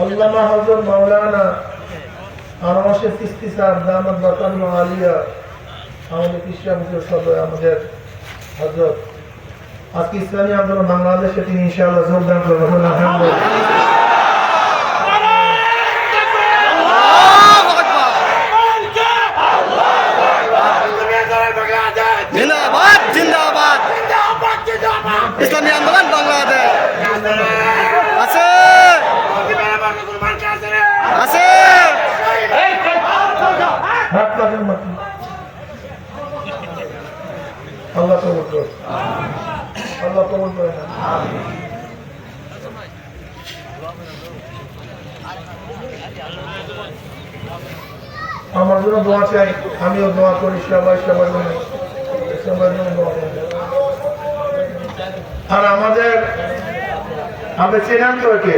আল্লামা হজরত মাওলানা আরমাসে তিস্তি সাহেব দামদ বাতান আলিয়া, আমাদের কৃষ্ণ সদয়, আমাদের হজরত আজকে ইসলামী আন্দোলন বাংলাদেশে তিনি ইনশাআল্লাহ যোগদান করবেন মাটি আল্লাহ আল্লাহ আমার জন্য দোয়া চাই, আমিও দোয়া করি, সবাই সবার জন্য। সবার জন্য দোয়া করি। আর আমাদের আমাদের চেনান তো কে